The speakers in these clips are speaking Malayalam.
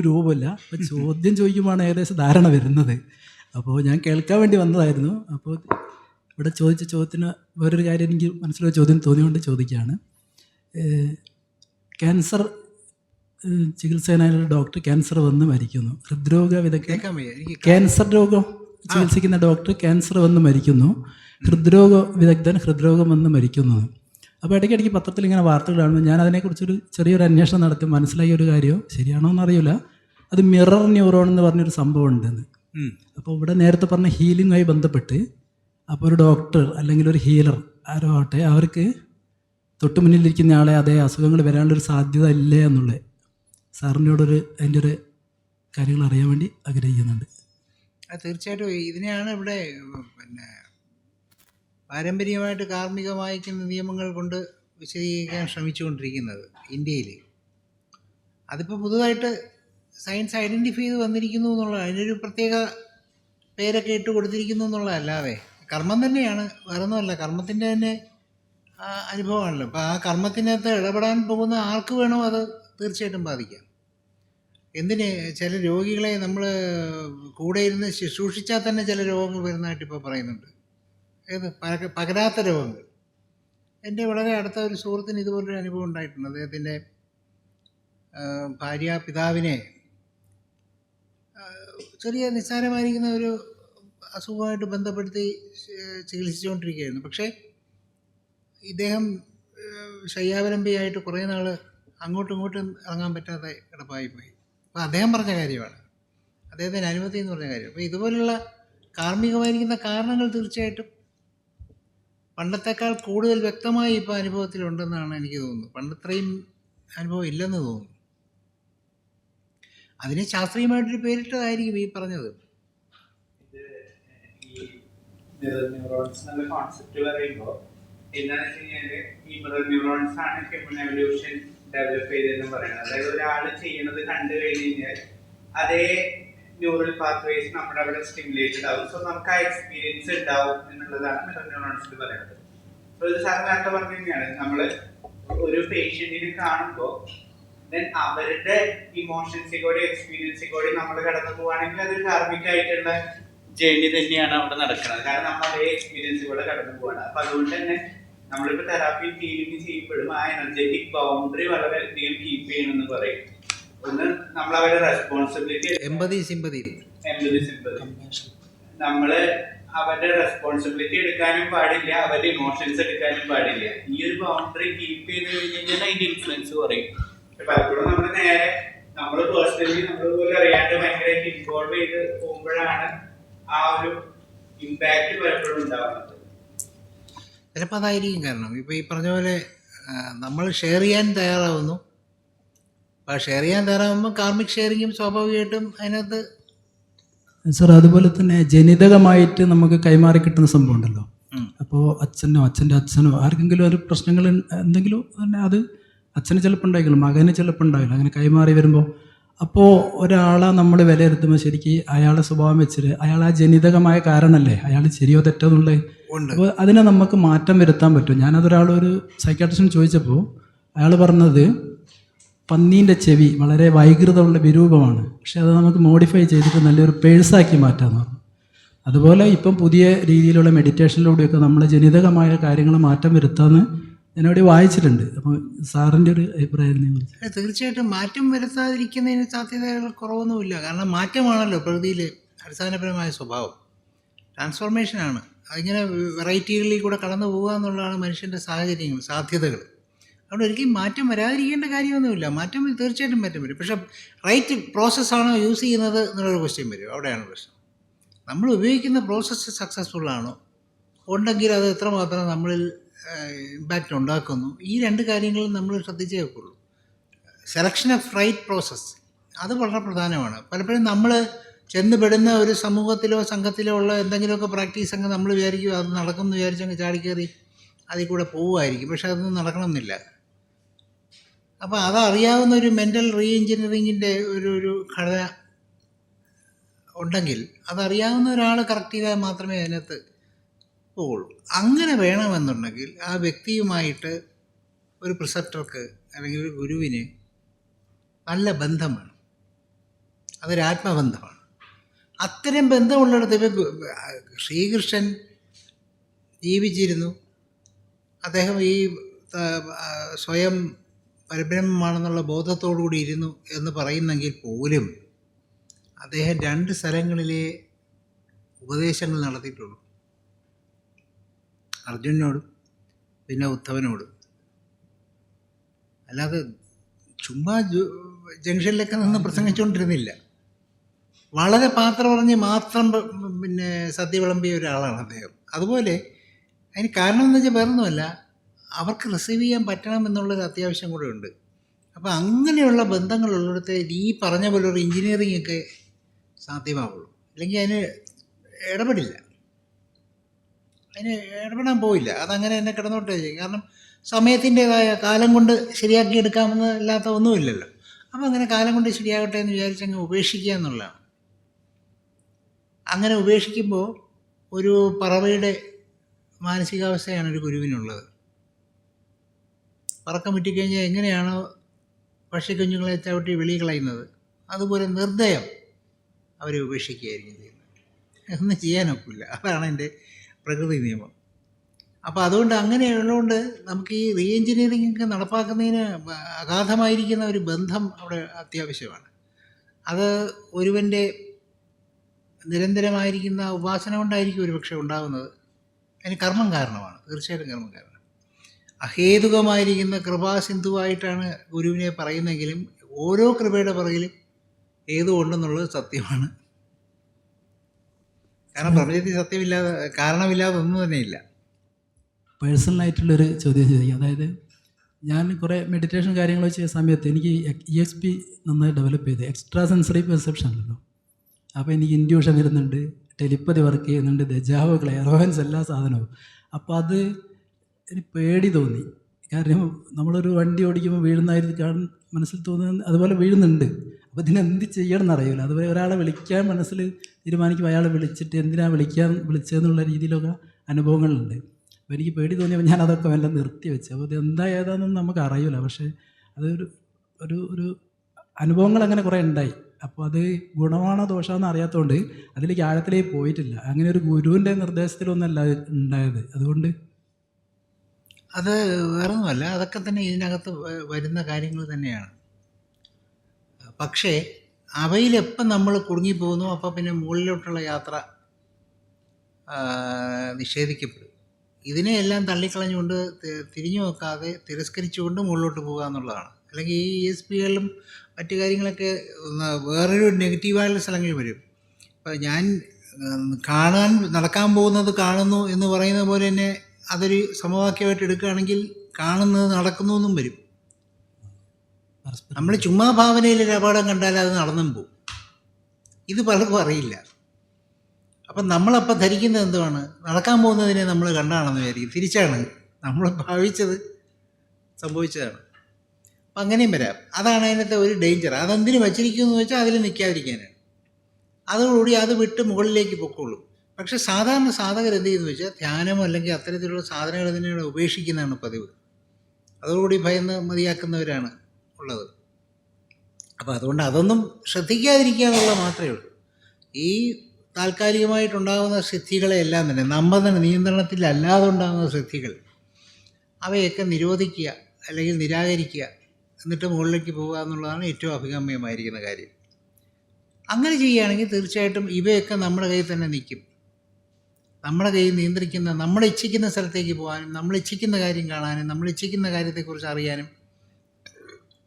ഒരു രൂപമില്ല. അപ്പോൾ ചോദ്യം ചോദിക്കുമ്പോഴാണ് ഏകദേശം ധാരണ വരുന്നത്. അപ്പോൾ ഞാൻ കേൾക്കാൻ വേണ്ടി വന്നതായിരുന്നു. അപ്പോൾ ഇവിടെ ചോദിച്ച ചോദ്യത്തിന് വേറൊരു കാര്യം എനിക്ക് മനസ്സിലൊരു ചോദ്യം തോന്നിയുകൊണ്ട് ചോദിക്കുകയാണ്. ക്യാൻസർ ഏഹ് ചികിത്സേനായുള്ള ഡോക്ടർ ക്യാൻസർ വന്ന് മരിക്കുന്നു. ഹൃദ്രോഗ വിദഗ്ധ ക്യാൻസർ രോഗം ചികിത്സിക്കുന്ന ഡോക്ടർ ക്യാൻസർ വന്ന് മരിക്കുന്നു. ഹൃദ്രോഗ വിദഗ്ധൻ ഹൃദ്രോഗം വന്ന് മരിക്കുന്നു. അപ്പോൾ ഇടയ്ക്കിടയ്ക്ക് പത്രത്തിൽ ഇങ്ങനെ വാർത്തകൾ കാണുമ്പോൾ ഞാൻ അതിനെക്കുറിച്ചൊരു ചെറിയൊരു അന്വേഷണം നടത്തി മനസ്സിലായ ഒരു കാര്യം ശരിയാണോ എന്നറിയില്ല അത് മിറർ ന്യൂറോൺ എന്ന് പറഞ്ഞൊരു സംഭവം ഉണ്ടെന്ന്. അപ്പോൾ ഇവിടെ നേരത്തെ പറഞ്ഞ ഹീലിംഗുമായി ബന്ധപ്പെട്ട് അപ്പോൾ ഒരു ഡോക്ടർ അല്ലെങ്കിൽ ഒരു ഹീലർ ആരോ ആവട്ടെ അവർക്ക് തൊട്ട് മുന്നിലിരിക്കുന്ന ആളെ അതേ അസുഖങ്ങൾ വരാനുള്ളൊരു സാധ്യത ഇല്ലേ എന്നുള്ളത് സാറിനോടൊരു അതിന്റെ ഒരു കാര്യങ്ങൾ അറിയാൻ വേണ്ടി ആഗ്രഹിക്കുന്നുണ്ട്. അത് തീർച്ചയായിട്ടും. ഇതിനെയാണ് ഇവിടെ പിന്നെ പാരമ്പര്യമായിട്ട് കാർമ്മികമായിരിക്കുന്ന നിയമങ്ങൾ കൊണ്ട് വിശദീകരിക്കാൻ ശ്രമിച്ചുകൊണ്ടിരിക്കുന്നത് ഇന്ത്യയിൽ അതിപ്പോൾ പുതുതായിട്ട് സയൻസ് ഐഡന്റിഫൈ ചെയ്ത് വന്നിരിക്കുന്നു എന്നുള്ള അതിനൊരു പ്രത്യേക പേരൊക്കെ ഇട്ട് കൊടുത്തിരിക്കുന്നു എന്നുള്ളതല്ലാതെ കർമ്മം തന്നെയാണ്. വേറെ ഒന്നുമല്ല കർമ്മത്തിന്റെ തന്നെ അനുഭവമാണല്ലോ. അപ്പോൾ ആ കർമ്മത്തിനകത്ത് ഇടപെടാൻ പോകുന്ന ആർക്ക് വേണോ അത് തീർച്ചയായിട്ടും ബാധിക്കാം. എന്തിന്? ചില രോഗികളെ നമ്മൾ കൂടെ ഇരുന്ന് ശുശ്രൂഷിച്ചാൽ തന്നെ ചില രോഗങ്ങൾ വരുന്നതായിട്ട് ഇപ്പോൾ പറയുന്നുണ്ട്. ഏത്? പക- പകരാത്ത രോഗങ്ങൾ എന്റെ വളരെ അടുത്ത ഒരു സുഹൃത്തിന് ഇതുപോലൊരു അനുഭവം ഉണ്ടായിട്ടുണ്ട്. അദ്ദേഹത്തിന്റെ ഭാര്യ പിതാവിനെ ചെറിയ നിസ്സാരമായിരിക്കുന്ന ഒരു അസുഖമായിട്ട് ബന്ധപ്പെടുത്തി ചികിത്സിച്ചുകൊണ്ടിരിക്കുകയായിരുന്നു. പക്ഷേ ഇദ്ദേഹം ശയ്യാവലംബിയായിട്ട് കുറേ നാൾ അങ്ങോട്ടും ഇങ്ങോട്ടും ഇറങ്ങാൻ പറ്റാതെ കിടപ്പായിപ്പോയി. അപ്പോൾ അദ്ദേഹം പറഞ്ഞ കാര്യമാണ്. അദ്ദേഹത്തിന് അനുമതി എന്ന് പറഞ്ഞ കാര്യം. അപ്പോൾ ഇതുപോലുള്ള കാർമ്മികമായിരിക്കുന്ന കാരണങ്ങൾ തീർച്ചയായിട്ടും പണ്ടത്തേക്കാൾ കൂടുതൽ വ്യക്തമായി ഇപ്പോൾ അനുഭവത്തിലുണ്ടെന്നാണ് എനിക്ക് തോന്നുന്നത്. പണ്ടത്രയും അനുഭവം ഇല്ലെന്ന് തോന്നുന്നു. അതിനെ ശാസ്ത്രീയമായിട്ടൊരു പേരിട്ടതായിരിക്കും ഈ പറഞ്ഞത്. ഈ ന്യൂറോൺസ് ആണ് ഡെവലപ്പ് ചെയ്തതെന്ന് പറയുന്നത്. അതായത് ഒരാൾ ചെയ്യണത് കണ്ടു കഴിഞ്ഞ് കഴിഞ്ഞാൽ അതേ ന്യൂറൽ പാത്വേസ് നമ്മുടെ അവിടെ സ്റ്റിമുലേറ്റഡ് ആവും സോ നമുക്ക് ആ എക്സ്പീരിയൻസ് ഉണ്ടാവും എന്നുള്ളതാണ് മിറർ ന്യൂറോൺസിൽ പറയുന്നത് സോ ഇത് സാർ നേരത്തെ പറഞ്ഞു തന്നെയാണ് നമ്മൾ ഒരു പേഷ്യന്റിനെ കാണുമ്പോൾ ദെൻ അവരുടെ ഇമോഷൻസിൽ കൂടി എക്സ്പീരിയൻസി കൂടി നമ്മൾ കടന്നു പോവാണെങ്കിൽ അതൊരു കാർമിക് ആയിട്ടുള്ള ജേണി തന്നെയാണ് അവിടെ നടക്കുന്നത്. കാരണം നമ്മൾ അതേ എക്സ്പീരിയൻസിലൂടെ കടന്നു പോവാണ്. അപ്പൊ അതുകൊണ്ട് തന്നെ നമ്മളിപ്പോ തെറാപ്പി ഫീലിംഗ് ചെയ്യുമ്പോഴും ആ എനർജറ്റിക് ബൗണ്ടറി വളരെ അധികം കീപ്പ് ചെയ്യണമെന്ന് പറയും. ഒന്ന് നമ്മൾ അവരുടെ responsibility empathy sympathy empathy sympathy നമ്മൾ അവരുടെ റെസ്പോൺസിബിലിറ്റി എടുക്കാനും പാടില്ല അവരുടെ ഇമോഷൻസ് എടുക്കാനും പാടില്ല. ഈ ഒരു ബൗണ്ടറി കീപ്പ് ചെയ്ത് കഴിഞ്ഞാൽ അതിന്റെ ഇൻഫ്ലുവൻസ് കുറയും. പലപ്പോഴും നമ്മൾ നേരെ നമ്മൾ പേഴ്സണലി നമ്മൾ പോലും അറിയാണ്ട് ഭയങ്കരമായിട്ട് ഇൻവോൾവ് ചെയ്ത് പോകുമ്പോഴാണ് ആ ഒരു ഇമ്പാക്ട് പലപ്പോഴും ഉണ്ടാവുന്നത്. ചിലപ്പോൾ അതായിരിക്കും കാരണം. ഇപ്പോൾ ഈ പറഞ്ഞ പോലെ നമ്മൾ ഷെയർ ചെയ്യാൻ തയ്യാറാവുന്നു. അപ്പോൾ ഷെയർ ചെയ്യാൻ തയ്യാറാകുമ്പോൾ കാർമിക് ഷെയറിങ്ങും സ്വാഭാവികമായിട്ടും അതിനകത്ത് സാർ അതുപോലെ തന്നെ ജനിതകമായിട്ട് നമുക്ക് കൈമാറി കിട്ടുന്ന സംഭവം ഉണ്ടല്ലോ. അപ്പോൾ അച്ഛനോ അച്ഛന്റെ അച്ഛനോ ആർക്കെങ്കിലും ഒരു പ്രശ്നങ്ങൾ എന്തെങ്കിലും തന്നെ അത് അച്ഛന് ചിലപ്പോൾ ഉണ്ടായിക്കില്ല മകന് ചിലപ്പോൾ ഉണ്ടാവില്ല അങ്ങനെ കൈമാറി വരുമ്പോൾ അപ്പോൾ ഒരാളെ നമ്മൾ വിലയിരുത്തുമ്പോൾ ശരിക്കും അയാളെ സ്വഭാവം വെച്ചിട്ട് അയാൾ ആ ജനിതകമായ കാരണമല്ലേ അയാൾ ശരിയോ തെറ്റോ എന്നുള്ളത്. അപ്പോൾ അതിനെ നമുക്ക് മാറ്റം വരുത്താൻ പറ്റും. ഞാനതൊരാളൊരു സൈക്കാട്രിസ്റ്റിന് ചോദിച്ചപ്പോൾ അയാൾ പറഞ്ഞത് പന്നീന്റെ ചെവി വളരെ വൈകൃതമുള്ള വിരൂപമാണ്. പക്ഷെ അത് നമുക്ക് മോഡിഫൈ ചെയ്തിട്ട് നല്ലൊരു പേഴ്സാക്കി മാറ്റാമെന്ന് പറഞ്ഞു. അതുപോലെ ഇപ്പം പുതിയ രീതിയിലുള്ള മെഡിറ്റേഷനിലൂടെയൊക്കെ നമ്മൾ ജനിതകമായ കാര്യങ്ങൾ മാറ്റം വരുത്താമെന്ന് ഞാനവിടെ വായിച്ചിട്ടുണ്ട്. അപ്പോൾ സാറിന്റെ ഒരു അഭിപ്രായം തീർച്ചയായിട്ടും മാറ്റം വരുത്താതിരിക്കുന്നതിന് സാധ്യതകൾ കുറവൊന്നുമില്ല. കാരണം മാറ്റമാണല്ലോ പ്രകൃതിയിൽ അടിസ്ഥാനപരമായ സ്വഭാവം. ട്രാൻസ്ഫോർമേഷനാണ് അതിങ്ങനെ വെറൈറ്റികളിൽ കൂടെ കടന്നു പോകുക എന്നുള്ളതാണ് മനുഷ്യന്റെ സാഹചര്യങ്ങൾ സാധ്യതകൾ. അതുകൊണ്ട് ഒരിക്കലും മാറ്റം വരാതിരിക്കേണ്ട കാര്യമൊന്നുമില്ല. മാറ്റം തീർച്ചയായിട്ടും മാറ്റം വരും. പക്ഷേ റൈറ്റ് പ്രോസസ്സാണോ യൂസ് ചെയ്യുന്നത് എന്നുള്ളൊരു ക്വസ്റ്റ്യൻ വരും. അവിടെയാണ് പ്രശ്നം. നമ്മൾ ഉപയോഗിക്കുന്ന പ്രോസസ്സ് സക്സസ്ഫുൾ ആണോ? ഉണ്ടെങ്കിൽ അത് എത്രമാത്രം നമ്മളിൽ ഇമ്പാക്റ്റ് ഉണ്ടാക്കുന്നു? ഈ രണ്ട് കാര്യങ്ങളും നമ്മൾ ശ്രദ്ധിച്ചേ വെക്കുള്ളൂ സെലക്ഷൻ ഓഫ് റൈറ്റ് പ്രോസസ്സ് അത് വളരെ പ്രധാനമാണ്. പലപ്പോഴും നമ്മൾ ചെന്നുപെടുന്ന ഒരു സമൂഹത്തിലോ സംഘത്തിലോ ഉള്ള എന്തെങ്കിലുമൊക്കെ പ്രാക്ടീസ് അങ്ങ് നമ്മൾ വിചാരിക്കും അത് നടക്കും എന്ന് വിചാരിച്ചങ്ങ് ചാടിക്കയറി അതിൽ കൂടെ പോവുമായിരിക്കും. പക്ഷേ അതൊന്നും നടക്കണമെന്നില്ല. അപ്പോൾ അതറിയാവുന്ന ഒരു മെന്റൽ റീ എഞ്ചിനീയറിങ്ങിന്റെ ഒരു ഒരു ഘടന ഉണ്ടെങ്കിൽ അതറിയാവുന്ന ഒരാൾ കറക്റ്റ് ചെയ്താൽ മാത്രമേ അതിനകത്ത് പോവുള്ളൂ. അങ്ങനെ വേണമെന്നുണ്ടെങ്കിൽ ആ വ്യക്തിയുമായിട്ട് ഒരു പ്രിസപ്റ്റർക്ക് അല്ലെങ്കിൽ ഒരു ഗുരുവിന് നല്ല ബന്ധമാണ് വേണം. അതൊരു ആത്മബന്ധമാണ്. അത്തരം ബന്ധമുള്ളിടത്ത് ഇപ്പം ശ്രീകൃഷ്ണൻ ജീവിച്ചിരുന്നു. അദ്ദേഹം ഈ സ്വയം പരബ്രഹ്മമാണെന്നുള്ള ബോധത്തോടു കൂടി ഇരുന്നു എന്ന് പറയുന്നെങ്കിൽ പോലും അദ്ദേഹം രണ്ട് സ്ഥലങ്ങളിലെ ഉപദേശങ്ങൾ നടത്തിയിട്ടുള്ളൂ. അർജുനോടും പിന്നെ ഉദ്ധവനോടും. അല്ലാതെ ചുമ്മാ ജംഗ്ഷനിലൊക്കെ നിന്ന് പ്രസംഗിച്ചുകൊണ്ടിരുന്നില്ല വളരെ പാത്രം പറഞ്ഞ് മാത്രം പിന്നെ സദ്യ വിളമ്പിയ ഒരാളാണ് അദ്ദേഹം. അതുപോലെ അതിന് കാരണം എന്ന് വെച്ചാൽ വേറൊന്നുമല്ല. അവർക്ക് റിസീവ് ചെയ്യാൻ പറ്റണം എന്നുള്ളൊരു അത്യാവശ്യം കൂടെ ഉണ്ട്. അപ്പോൾ അങ്ങനെയുള്ള ബന്ധങ്ങളുള്ളിടത്ത് ഈ പറഞ്ഞ പോലെ ഒരു എഞ്ചിനീയറിംഗ് ഒക്കെ സാധ്യമാവുള്ളൂ. അല്ലെങ്കിൽ അതിന് ഇടപെടില്ല. അതിന് ഇടപെടാൻ പോയില്ല അതങ്ങനെ തന്നെ കിടന്നോട്ടെ ചെയ്യും. കാരണം സമയത്തിന്റെതായ കാലം കൊണ്ട് ശരിയാക്കി എടുക്കാമെന്ന് ഇല്ലാത്ത ഒന്നുമില്ലല്ലോ. അപ്പോൾ അങ്ങനെ കാലം കൊണ്ട് ശരിയാകട്ടെ എന്ന് വിചാരിച്ച് അങ്ങ് ഉപേക്ഷിക്കുക എന്നുള്ളതാണ്. അങ്ങനെ ഉപേക്ഷിക്കുമ്പോൾ ഒരു പറവയുടെ മാനസികാവസ്ഥയാണ് ഒരു ഗുരുവിനുള്ളത്. പറക്കം വിറ്റിക്കഴിഞ്ഞാൽ എങ്ങനെയാണ് പക്ഷിക്കുഞ്ഞുങ്ങളെ ചവിട്ടി വെളി കളയുന്നത് അതുപോലെ നിർദ്ദയം അവരെ ഉപേക്ഷിക്കുകയായിരിക്കും ചെയ്യുന്നത്. ഒന്നും ചെയ്യാനൊക്കില്ല. അതാണ് എന്റെ പ്രകൃതി നിയമം. അപ്പോൾ അതുകൊണ്ട് അങ്ങനെയുള്ളതുകൊണ്ട് നമുക്ക് ഈ റീ എഞ്ചിനീയറിംഗ് ഒക്കെ നടപ്പാക്കുന്നതിന് അഗാധമായിരിക്കുന്ന ഒരു ബന്ധം അവിടെ അത്യാവശ്യമാണ്. അത് ഒരുവന്റെ നിരന്തരമായിരിക്കുന്ന ഉപാസന കൊണ്ടായിരിക്കും ഒരുപക്ഷെ ഉണ്ടാകുന്നത്. അതിന് കർമ്മം കാരണമാണ്. തീർച്ചയായിട്ടും കർമ്മം കാരണം അഹേതുകമായിരിക്കുന്ന കൃപാസിന്ധുവായിട്ടാണ് ഗുരുവിനെ പറയുന്നെങ്കിലും ഓരോ കൃപയുടെ പുറകിലും ഏതോ ഉണ്ടെന്നുള്ളത് സത്യമാണ്. കാരണം പ്രപഞ്ചത്തിൽ സത്യമില്ലാതെ കാരണമില്ലാതെ ഒന്നും തന്നെയില്ല പേഴ്സണലായിട്ടുള്ളൊരു ചോദ്യം ചോദിക്കുക അതായത് ഞാൻ കുറേ മെഡിറ്റേഷൻ കാര്യങ്ങൾ ചെയ്ത സമയത്ത് എനിക്ക് ഇ എക്സ് പി നന്നായി ഡെവലപ്പ് ചെയ്ത് എക്സ്ട്രാ സെൻസറി പെർസെപ്ഷൻ ഉണ്ടല്ലോ. അപ്പോൾ എനിക്ക് ഇൻഡ്യൂഷൻ വരുന്നുണ്ട് ടെലിപ്പതി വർക്ക് ചെയ്യുന്നുണ്ട് ദജാവ് ക്ലെയറോവൻസ് എല്ലാ സാധനവും. അപ്പോൾ അത് എനിക്ക് പേടി തോന്നി. കാരണം നമ്മളൊരു വണ്ടി ഓടിക്കുമ്പോൾ വീഴുന്നതായിട്ട് കാണും മനസ്സിൽ തോന്നുന്നത് അതുപോലെ വീഴുന്നുണ്ട്. അപ്പോൾ ഇതിനെന്ത് ചെയ്യണം എന്നറിയില്ല അതുപോലെ ഒരാളെ വിളിക്കാൻ മനസ്സിൽ തീരുമാനിക്കും അയാളെ വിളിച്ചിട്ട് എന്തിനാണ് വിളിക്കാൻ വിളിച്ചതെന്നുള്ള രീതിയിലൊക്കെ അനുഭവങ്ങളുണ്ട്. അപ്പോൾ എനിക്ക് പേടി തോന്നിയപ്പോൾ ഞാൻ അതൊക്കെ എല്ലാം നിർത്തി വെച്ചു. അപ്പോൾ ഇത് എന്താ ഏതാണെന്ന് നമുക്ക് അറിയില്ല. പക്ഷേ അതൊരു ഒരു ഒരു അനുഭവങ്ങൾ അങ്ങനെ കുറേ ഉണ്ടായി. അപ്പോൾ അത് ഗുണമാണോ ദോഷമാണോ അറിയാത്തതുകൊണ്ട് അതിലേക്ക് ആഴത്തിലേക്ക് പോയിട്ടില്ല. അങ്ങനെ ഒരു ഗുരുവിന്റെ നിർദ്ദേശത്തിലൊന്നല്ല ഉണ്ടായത്. അതുകൊണ്ട് അത് വേറൊന്നുമല്ല. അതൊക്കെ തന്നെ ഇതിനകത്ത് വരുന്ന കാര്യങ്ങൾ തന്നെയാണ്. പക്ഷേ അവയിലെപ്പം നമ്മൾ കുടുങ്ങിപ്പോകുന്നു അപ്പോൾ പിന്നെ മുകളിലോട്ടുള്ള യാത്ര നിഷേധിക്കപ്പെടും. ഇതിനെയെല്ലാം തള്ളിക്കളഞ്ഞുകൊണ്ട് തിരിഞ്ഞു നോക്കാതെ തിരസ്കരിച്ചുകൊണ്ട് മുകളിലോട്ട് പോകുക എന്നുള്ളതാണ്. അല്ലെങ്കിൽ ഈ എസ് പികളിലും മറ്റു കാര്യങ്ങളൊക്കെ വേറൊരു നെഗറ്റീവായുള്ള സ്ഥലങ്ങളിൽ വരും. അപ്പോൾ ഞാൻ കാണാൻ നടക്കാൻ പോകുന്നത് കാണുന്നു എന്ന് പറയുന്ന പോലെ തന്നെ അതൊരു സമവാക്യമായിട്ട് എടുക്കുകയാണെങ്കിൽ കാണുന്നത് നടക്കുന്നു എന്നും വരും നമ്മൾ ചുമ്മാ ഭാവനയിൽ ഒരു അപകടം കണ്ടാൽ അത് നടന്നും പോകും ഇത് പലർക്കും അറിയില്ല. അപ്പം നമ്മളപ്പോൾ ധരിക്കുന്നത് എന്തുവാണ്? നടക്കാൻ പോകുന്നതിനെ നമ്മൾ കണ്ടാണെന്ന് വിചാരിക്കും. തിരിച്ചാണ്. നമ്മൾ ഭാവിച്ചത് സംഭവിച്ചതാണ്. അപ്പം അങ്ങനെയും വരാം. അതാണ് അതിനകത്തെ ഒരു ഡേഞ്ചർ അതെന്തിനു വച്ചിരിക്കുമെന്ന് വെച്ചാൽ അതിൽ നിൽക്കാതിരിക്കാനാണ്. അതോടുകൂടി അത് വിട്ട് മുകളിലേക്ക് പൊക്കോളും. പക്ഷെ സാധാരണ സാധകർ എന്ത് ചെയ്യുന്നു വെച്ചാൽ ധ്യാനമോ അല്ലെങ്കിൽ അത്തരത്തിലുള്ള സാധനങ്ങൾ തന്നെയാണ് ഉപേക്ഷിക്കുന്നതാണ് പതിവ്. അതോടുകൂടി ഭയന്ന് മതിയാക്കുന്നവരാണ് ഉള്ളത്. അപ്പോൾ അതുകൊണ്ട് അതൊന്നും ശ്രദ്ധിക്കാതിരിക്കുക എന്നുള്ളത് മാത്രമേ ഉള്ളൂ. ഈ താൽക്കാലികമായിട്ടുണ്ടാകുന്ന സിദ്ധികളെല്ലാം തന്നെ നമ്മൾ നിയന്ത്രണത്തിൽ അല്ലാതെ ഉണ്ടാകുന്ന സിദ്ധികൾ അവയൊക്കെ നിരോധിക്കുക അല്ലെങ്കിൽ നിരാകരിക്കുക എന്നിട്ട് മുകളിലേക്ക് പോവുക എന്നുള്ളതാണ് ഏറ്റവും അഭികാമ്യമായിരിക്കുന്ന കാര്യം. അങ്ങനെ ചെയ്യുകയാണെങ്കിൽ തീർച്ചയായിട്ടും ഇവയൊക്കെ നമ്മുടെ കയ്യിൽ തന്നെ നിൽക്കും. നമ്മുടെ കയ്യിൽ നിയന്ത്രിക്കുന്ന നമ്മൾ ഇച്ഛിക്കുന്ന സ്ഥലത്തേക്ക് പോകാനും നമ്മൾ ഇച്ഛിക്കുന്ന കാര്യം കാണാനും നമ്മൾ ഇച്ഛിക്കുന്ന കാര്യത്തെക്കുറിച്ച് അറിയാനും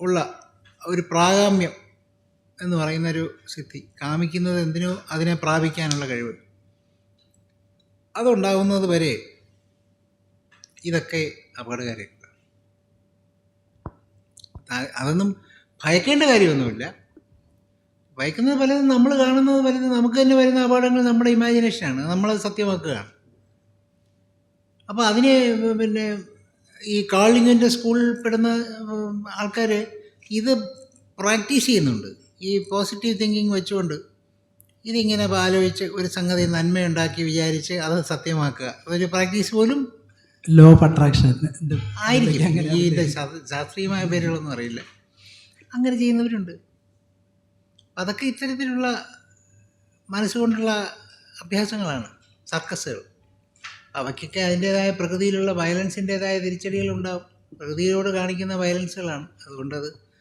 ഉള്ള ഒരു പ്രാഗാമ്യം എന്ന് പറയുന്ന ഒരു സിദ്ധി. കാമിക്കുന്നത് എന്തിനോ അതിനെ പ്രാപിക്കാനുള്ള കഴിവ്. അതുണ്ടാകുന്നത് വരെ ഇതൊക്കെ അപകടകാരികളാണ് ആ- അതൊന്നും ഭയക്കേണ്ട കാര്യമൊന്നുമില്ല. ഭയക്കുന്നത് പലതും നമ്മൾ കാണുന്നത് പലതും നമുക്ക് തന്നെ വരുന്ന അപകടങ്ങൾ നമ്മുടെ ഇമാജിനേഷനാണ് നമ്മളത് സത്യമാക്കുകയാണ്. അപ്പോൾ അതിനെ പിന്നെ ഈ കാളിങ്ങിന്റെ സ്കൂളിൽ പെടുന്ന ആൾക്കാർ ഇത് പ്രാക്ടീസ് ചെയ്യുന്നുണ്ട്. ഈ പോസിറ്റീവ് തിങ്കിങ് വെച്ചുകൊണ്ട് ഇതിങ്ങനെ ആലോചിച്ച് ഒരു സംഗതി നന്മയുണ്ടാക്കി വിചാരിച്ച് അത് സത്യമാക്കുക. ഒരു പ്രാക്ടീസ് പോലും ലോ ഓഫ് അട്രാക്ഷൻ ആയിരിക്കും ഈ ശാസ്ത്രീയമായ പേരുകളൊന്നും അറിയില്ല. അങ്ങനെ ചെയ്യുന്നവരുണ്ട്. അതൊക്കെ ഇത്തരത്തിലുള്ള മനസ്സുകൊണ്ടുള്ള അഭ്യാസങ്ങളാണ് സർക്കസുകൾ. അവയ്ക്കൊക്കെ അതിന്റേതായ പ്രകൃതിയിലുള്ള വയലൻസിന്റേതായ തിരിച്ചടികളുണ്ടാവും. പ്രകൃതിയോട് കാണിക്കുന്ന വയലൻസുകളാണ് അതുകൊണ്ടത്